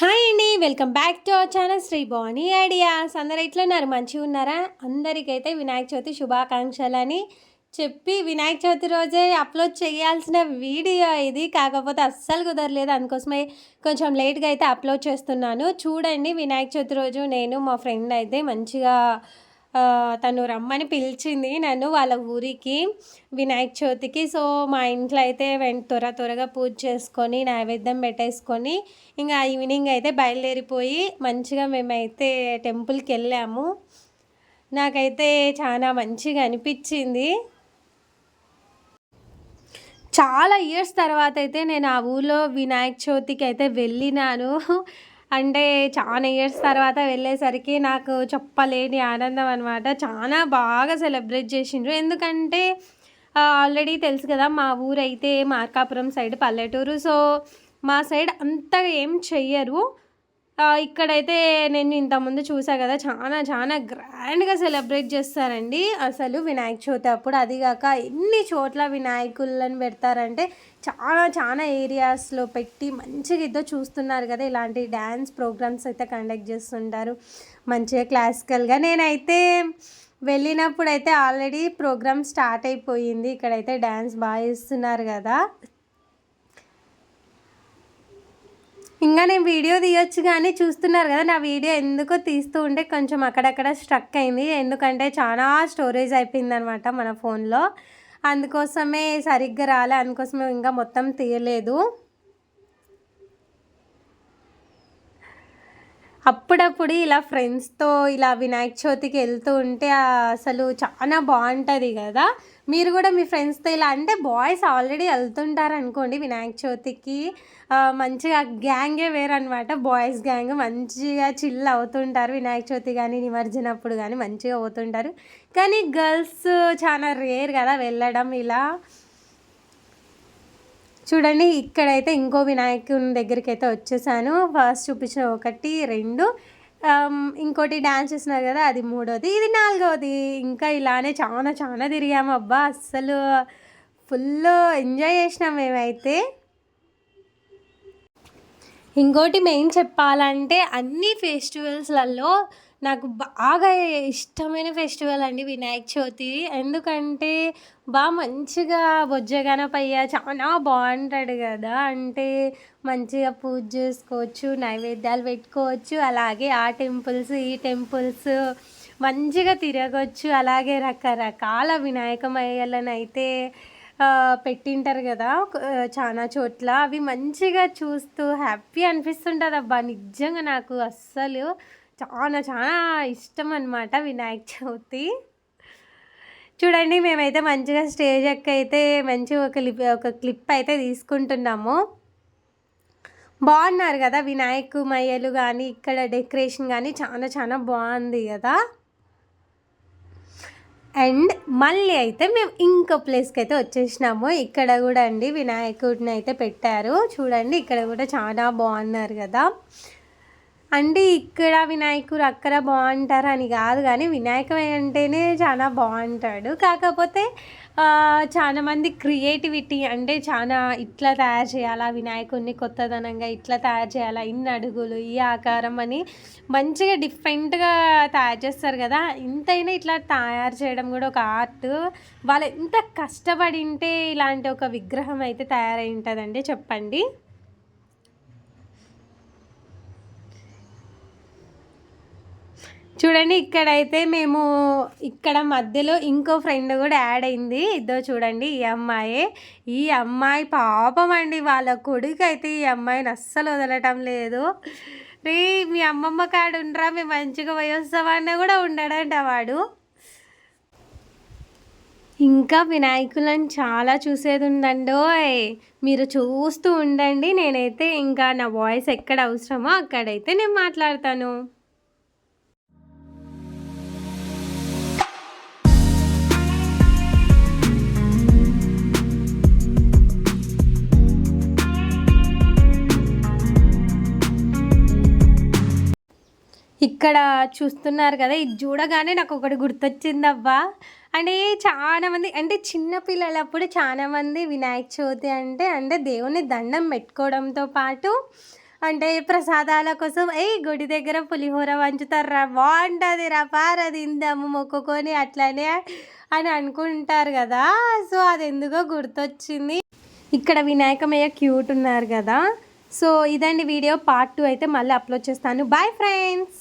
Hi అండి welcome back to our channel Sri Bani ideas. అందరు ఎట్లున్నారు మంచిగా ఉన్నారా? అందరికైతే వినాయక చవితి శుభాకాంక్షలని చెప్పి వినాయక చవితి రోజే అప్లోడ్ చేయాల్సిన వీడియో ఇది. కాకపోతే అస్సలు కుదరలేదు. అందుకోసమే కొంచెం లేట్గా అయితే అప్లోడ్ చేస్తున్నాను. చూడండి వినాయక చవితి రోజు నేను మా ఫ్రెండ్ అయితే మంచిగా తను రమ్మని పిలిచింది నన్ను వాళ్ళ ఊరికి వినాయక చవితికి. సో మా ఇంట్లో అయితే వెంట త్వర త్వరగా పూజ చేసుకొని నైవేద్యం పెట్టేసుకొని ఇంకా ఈవినింగ్ అయితే బయలుదేరిపోయి మంచిగా మేమైతే టెంపుల్కి వెళ్ళాము. నాకైతే చాలా మంచిగా అనిపించింది. చాలా ఇయర్స్ తర్వాత అయితే నేను ఆ ఊర్లో వినాయక చవితికి అయితే వెళ్ళినాను. అంటే చాలా ఇయర్స్ తర్వాత వెళ్ళేసరికి నాకు చెప్పలేని ఆనందం అనమాట చాలా బాగా సెలబ్రేట్ చేసిండ్రు. ఎందుకంటే ఆల్రెడీ తెలుసు కదా మా ఊరైతే మార్కాపురం సైడ్ పల్లెటూరు. సో మా సైడ్ అంతగా ఏం చెయ్యరు. ఇక్కడైతే నేను ఇంతకుముందు చూసా కదా చాలా చాలా గ్రాండ్గా సెలబ్రేట్ చేస్తారండి. అసలు వినాయక చవితి అప్పుడు అది కాక ఎన్ని చోట్ల వినాయకులను పెడతారంటే చాలా చాలా ఏరియాస్లో పెట్టి మంచిగా ఇద్దో చూస్తున్నారు కదా ఇలాంటి డ్యాన్స్ ప్రోగ్రామ్స్ అయితే కండక్ట్ చేస్తుంటారు. మంచిగా క్లాసికల్గా. నేనైతే వెళ్ళినప్పుడు అయితే ఆల్రెడీ ప్రోగ్రామ్ స్టార్ట్ అయిపోయింది. ఇక్కడైతే డ్యాన్స్ బాగా ఇస్తున్నారు కదా. ఇంకా నేను వీడియో తీయొచ్చు కానీ చూస్తున్నారు కదా నా వీడియో ఎందుకో తీస్తూ ఉంటే కొంచెం అక్కడక్కడ స్ట్రక్ అయింది. ఎందుకంటే చాలా స్టోరేజ్ అయిపోయింది అనమాట మన ఫోన్లో. అందుకోసమే సరిగ్గా రాలే అందుకోసమే ఇంకా మొత్తం తీయలేదు. అప్పుడప్పుడు ఇలా ఫ్రెండ్స్తో ఇలా వినాయక చవితికి వెళ్తూ ఉంటే అసలు చాలా బాగుంటుంది కదా. మీరు కూడా మీ ఫ్రెండ్స్తో ఇలా అంటే బాయ్స్ ఆల్రెడీ వెళ్తుంటారు అనుకోండి వినాయక చవితికి. మంచిగా గ్యాంగే వేరు అనమాట బాయ్స్ గ్యాంగ్ మంచిగా చిల్ అవుతుంటారు వినాయక చవితి కానీ నిమజ్జనప్పుడు కానీ మంచిగా అవుతుంటారు. కానీ గర్ల్స్ చాలా రేర్ కదా వెళ్ళడం ఇలా. చూడండి ఇక్కడైతే ఇంకో వినాయకుని దగ్గరికి అయితే వచ్చేసాను. ఫస్ట్ చూపించిన ఒకటి రెండు. ఇంకోటి డ్యాన్స్ చేస్తున్నారు కదా అది మూడోది ఇది నాలుగోది. ఇంకా ఇలానే చాలా చాలా తిరిగాము. అబ్బా అస్సలు ఫుల్ ఎంజాయ్ చేసినాం మేమైతే. ఇంకోటి మెయిన్ చెప్పాలంటే అన్ని ఫెస్టివల్స్లలో నాకు బాగా ఇష్టమైన ఫెస్టివల్ అండి వినాయక చవితి. ఎందుకంటే బాగా మంచిగా బొజ్జగనపయ్య చాలా బాగుంటాడు కదా. అంటే మంచిగా పూజ చేసుకోవచ్చు నైవేద్యాలు పెట్టుకోవచ్చు అలాగే ఆ టెంపుల్స్ ఈ టెంపుల్స్ మంచిగా తిరగవచ్చు అలాగే రకరకాల వినాయకమయ్యలను అయితే పెట్టింటారు కదా చాలా చోట్ల. అవి మంచిగా చూస్తూ హ్యాపీ అనిపిస్తుంటుంది అబ్బా నిజంగా నాకు అస్సలు చాలా చాలా ఇష్టం అనమాట వినాయక చవితి. చూడండి మేమైతే మంచిగా స్టేజ్ ఎక్క అయితే మంచిగా ఒక క్లిప్ ఒక క్లిప్ అయితే తీసుకుంటున్నాము. బాగున్నారు కదా వినాయకు మయ్యలు కానీ ఇక్కడ డెకరేషన్ కానీ చాలా చాలా బాగుంది కదా. అండ్ మళ్ళీ అయితే మేము ఇంకో ప్లేస్కి అయితే వచ్చేసినాము. ఇక్కడ కూడా అండి వినాయకుడిని అయితే పెట్టారు. చూడండి ఇక్కడ కూడా చాలా బాగున్నారు కదా. అంటే ఇక్కడ వినాయకుడు అక్కడ బాగుంటారు అని కాదు కానీ వినాయక అంటేనే చాలా బాగుంటాడు. కాకపోతే చాలామంది చాలా మంది క్రియేటివిటీ అంటే చాలా ఇట్లా తయారు చేయాలా వినాయకుడిని కొత్తదనంగా ఇట్లా తయారు చేయాలా ఇన్ని అడుగులు ఈ ఆకారం అని మంచిగా డిఫరెంట్గా తయారు చేస్తారు కదా. ఇంతైనా ఇట్లా తయారు చేయడం కూడా ఒక ఆర్ట్. వాళ్ళు ఎంత కష్టపడింటే ఇలాంటి ఒక విగ్రహం అయితే తయారై ఉంటుందండి చెప్పండి. చూడండి ఇక్కడైతే మేము ఇక్కడ మధ్యలో ఇంకో ఫ్రెండ్ కూడా యాడ్ అయింది. ఇద్దో చూడండి ఈ అమ్మాయి. ఈ అమ్మాయి పాపం అండి వాళ్ళ కొడుకు అయితే ఈ అమ్మాయిని అస్సలు వదలటం లేదు. రే మీ అమ్మమ్మ కాడు ఉండరా మేము మంచిగా పోయి కూడా ఉండడంట వాడు. ఇంకా వినాయకులను చాలా చూసేది ఉందండోయ్. మీరు చూస్తూ ఉండండి నేనైతే ఇంకా నా వాయిస్ ఎక్కడ అవసరమో అక్కడైతే నేను మాట్లాడతాను. ఇక్కడ చూస్తున్నారు కదా ఇది చూడగానే నాకు ఒకటి గుర్తొచ్చిందబ్బా అంటే చాలా మంది అంటే చిన్న పిల్లలప్పుడు చాలా మంది వినాయక చవితి అంటే అంటే దేవుని దండం పెట్టుకోవడంతో పాటు అంటే ప్రసాదాల కోసం ఏ గుడి దగ్గర పులిహోర వంచుతారా బాగుంటుంది రా పార తిందాము మొక్కుకొని అట్లనే అని అనుకుంటారు కదా. సో అది ఎందుకో గుర్తొచ్చింది. ఇక్కడ వినాయకమయ్య క్యూట్ ఉన్నారు కదా. సో ఇదండి వీడియో. పార్ట్ టూ అయితే మళ్ళీ అప్లోడ్ చేస్తాను. Bye friends!